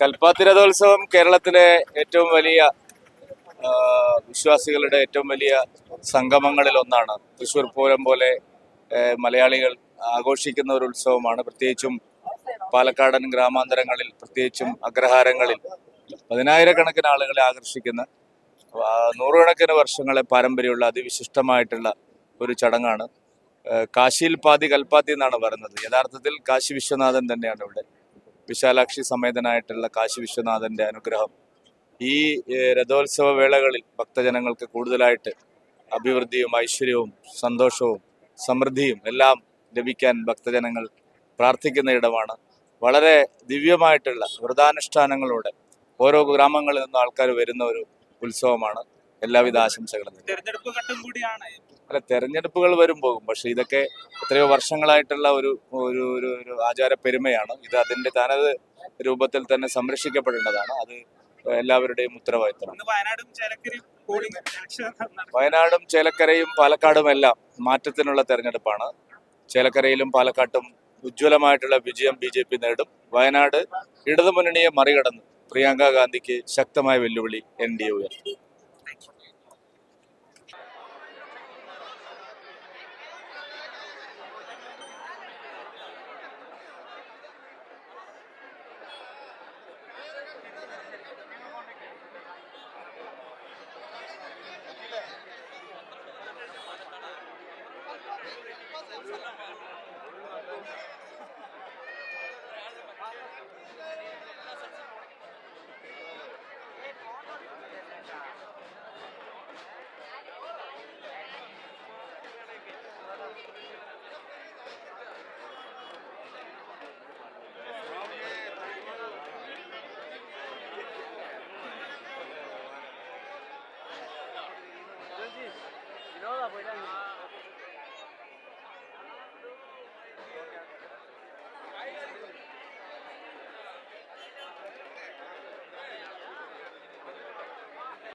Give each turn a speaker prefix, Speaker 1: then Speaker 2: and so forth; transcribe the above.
Speaker 1: കൽപ്പാത്തി രഥോത്സവം കേരളത്തിലെ ഏറ്റവും വലിയ വിശ്വാസികളുടെ ഏറ്റവും വലിയ സംഗമങ്ങളിൽ ഒന്നാണ്. തൃശ്ശൂർ പൂരം പോലെ മലയാളികൾ ആഘോഷിക്കുന്ന ഒരു ഉത്സവമാണ്. പ്രത്യേകിച്ചും പാലക്കാടൻ ഗ്രാമാന്തരങ്ങളിൽ പ്രത്യേകിച്ചും അഗ്രഹാരങ്ങളിൽ പതിനായിരക്കണക്കിന് ആളുകളെ ആകർഷിക്കുന്ന നൂറുകണക്കിന് വർഷങ്ങളെ പാരമ്പര്യമുള്ള അതിവിശിഷ്ടമായിട്ടുള്ള ഒരു ചടങ്ങാണ്. കാശിയിൽ പാതി കൽപ്പാത്തി എന്നാണ് പറയുന്നത്. യഥാർത്ഥത്തിൽ കാശി വിശ്വനാഥൻ തന്നെയാണ് ഇവിടെ. വിശാലാക്ഷി സമേതനായിട്ടുള്ള കാശി വിശ്വനാഥന്റെ അനുഗ്രഹം. ഈ രഥോത്സവ വേളകളിൽ ഭക്തജനങ്ങൾക്ക് കൂടുതലായിട്ട് അഭിവൃദ്ധിയും ഐശ്വര്യവും സന്തോഷവും സമൃദ്ധിയും എല്ലാം ലഭിക്കാൻ ഭക്തജനങ്ങൾ പ്രാർത്ഥിക്കുന്ന ഇടമാണ്. വളരെ ദിവ്യമായിട്ടുള്ള വ്രതാനുഷ്ഠാനങ്ങളോടെ ഓരോ ഗ്രാമങ്ങളിൽ നിന്നും ആൾക്കാർ വരുന്ന ഒരു ഉത്സവമാണ്. എല്ലാവിധ ആശംസകളും
Speaker 2: തെരഞ്ഞെടുപ്പ് ഘട്ടം കൂടിയാണ്.
Speaker 1: അല്ല തെരഞ്ഞെടുപ്പുകൾ വരും പോകും. പക്ഷെ ഇതൊക്കെ എത്രയോ വർഷങ്ങളായിട്ടുള്ള ഒരു ഒരു ഒരു ഒരു ആചാര പെരുമയാണ് ഇത് അതിന്റെ തനത് രൂപത്തിൽ തന്നെ സംരക്ഷിക്കപ്പെടേണ്ടതാണ്. അത് എല്ലാവരുടെയും ഉത്തരവാദിത്തമാണ്.
Speaker 2: വയനാടും ചേലക്കരയും
Speaker 1: പാലക്കാടും എല്ലാം മാറ്റത്തിനുള്ള തെരഞ്ഞെടുപ്പാണ്. ചേലക്കരയിലും പാലക്കാട്ടും ഉജ്ജ്വലമായിട്ടുള്ള വിജയം ബി ജെ പി നേടും. വയനാട് ഇടതുമുന്നണിയെ മറികടന്ന് പ്രിയങ്ക ഗാന്ധിക്ക് ശക്തമായ വെല്ലുവിളി എൻ ഡി എ ഉയർത്തും.
Speaker 3: Thank you.